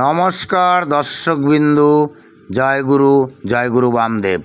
নমস্কার দর্শকবিন্দু জয়গুরু জয়গুরু বামদেব।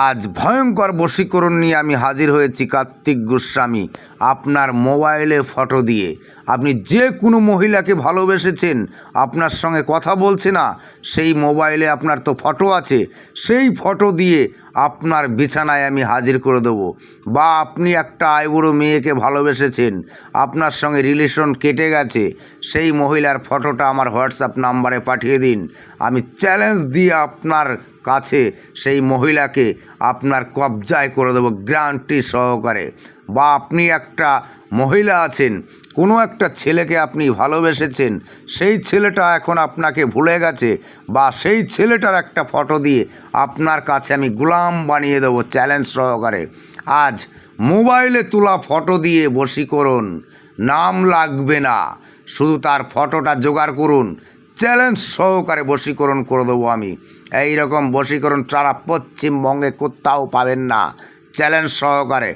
আজ ভয়ঙ্কর বশীকরণ নিয়ে আমি হাজির হয়েছি কার্তিক গোস্বামী, আপনার মোবাইলে ফটো দিয়ে। আপনি যে কোনো মহিলাকে ভালোবেসেছেন, আপনার সঙ্গে কথা বলছে না, সেই মোবাইলে আপনার তো ফটো আছে, সেই ফটো দিয়ে আপনার বিছানায় আমি হাজির করে দেবো। বা আপনি একটা আইবুড়ো মেয়েকে ভালোবেসেছেন, আপনার সঙ্গে রিলেশন কেটে গেছে, সেই মহিলার ফটোটা আমার হোয়াটসঅ্যাপ নাম্বারে পাঠিয়ে দিন। আমি চ্যালেঞ্জ দিয়ে আপনার কাছে সেই মহিলাকে আপনার কবজায় করে দেবো গ্যারান্টি সহকারে। বা আপনি একটা মহিলা আছেন, কোনো একটা ছেলেকে আপনি ভালোবেসেছেন, সেই ছেলেটা এখন আপনাকে ভুলে গেছে, বা সেই ছেলেটার একটা ফটো দিয়ে আপনার কাছে আমি গোলাম বানিয়ে দেবো চ্যালেঞ্জ সহকারে। আজ মোবাইলে তোলা ফটো দিয়ে বশীকরণ, নাম লাগবে না। শুধু তার ফটোটা জোগাড় করুন চ্যালেঞ্জ সহকারে বশীকরণ করে দেবো আমি। এই রকম বশীকরণ সারা পশ্চিমবঙ্গে কোথাও পাবেন না। চ্যালেঞ্জ সহকারে।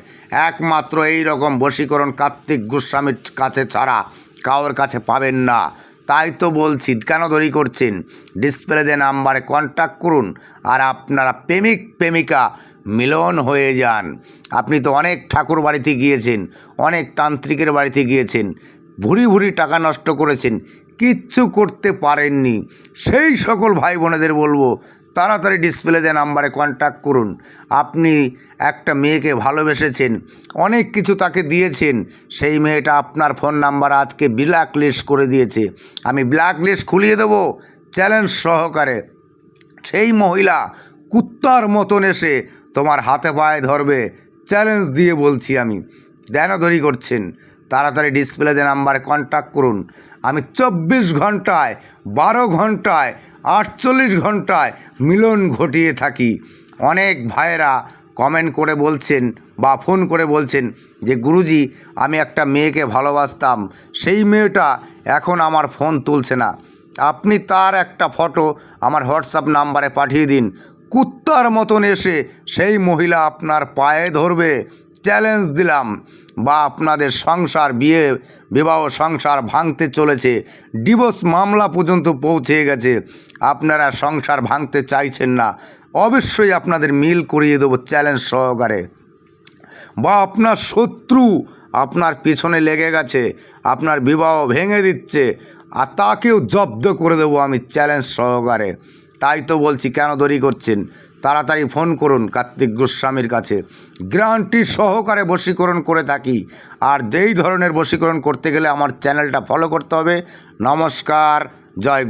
একমাত্র এই রকম বশীকরণ কার্তিক গোস্বামীর কাছে ছাড়া কারোর কাছে পাবেন না। তাই তো বলছি, কেন দেরি করছেন? ডিসপ্লে দে নাম্বারে কন্ট্যাক্ট করুন আর আপনারা প্রেমিক, প্রেমিকা মিলন হয়ে যান। আপনি তো অনেক ঠাকুর বাড়িতে গিয়েছেন, অনেক তান্ত্রিকের বাড়িতে গিয়েছেন ভুরি ভুরি টাকা নষ্ট করেছেন কিচ্ছু করতে পারেননি। সেই সকল ভাই বোনেদের বলব, তাড়াতাড়ি ডিসপ্লে ডিসপ্লেতে নাম্বারে কন্ট্যাক্ট করুন। আপনি একটা মেয়েকে ভালোবেসেছেন, অনেক কিছু তাকে দিয়েছেন, সেই মেয়েটা আপনার ফোন নাম্বার আজকে ব্ল্যাক লিস্ট করে দিয়েছে। আমি ব্ল্যাক লিস্ট খুলিয়ে দেবো চ্যালেঞ্জ সহকারে। সেই মহিলা কুত্তার মতন এসে তোমার হাতে পায়ে ধরবে চ্যালেঞ্জ দিয়ে বলছি আমি। দেনাধরি করছেন, তাড়াতাড়ি ডিসপ্লেতে নাম্বারে কন্ট্যাক্ট করুন। আমি চব্বিশ ঘন্টায়, বারো ঘন্টায়, আটচল্লিশ ঘন্টায় মিলন ঘটিয়ে থাকি। অনেক ভাইয়েরা কমেন্ট করে বলছেন বা ফোন করে বলছেন যে, গুরুজি, আমি একটা মেয়েকে ভালোবাসতাম। সেই মেয়েটা এখন আমার ফোন তুলছে না। আপনি তার একটা ফটো আমার হোয়াটসঅ্যাপ নাম্বারে পাঠিয়ে দিন। কুত্তার মতন এসে সেই মহিলা আপনার পায়ে ধরবে। চ্যালেঞ্জ দিলাম বা আপনাদের সংসার, বিয়ে, বিবাহ, সংসার ভাঙতে চলেছে ডিভোর্স মামলা পর্যন্ত পৌঁছে গেছে, আপনারা সংসার ভাঙতে চাইছেন না, অবশ্যই আপনাদের মিল করিয়ে দেবো চ্যালেঞ্জ সহকারে। বা আপনার শত্রু আপনার পিছনে লেগে গেছে, আপনার বিবাহ ভেঙে দিচ্ছে, আর তাকেও জব্দ করে দেবো আমি চ্যালেঞ্জ সহকারে। তাই তো বলছি, কেন দেরি করছেন? তাড়াতাড়ি ফোন করুন কার্তিক গোস্বামীর কাছে গ্রান্টি সহকারে বশীকরণ করে থাকি আর যেই ধরনের বশীকরণ করতে গেলে আমার চ্যানেলটা ফলো করতে হবে নমস্কার, জয়।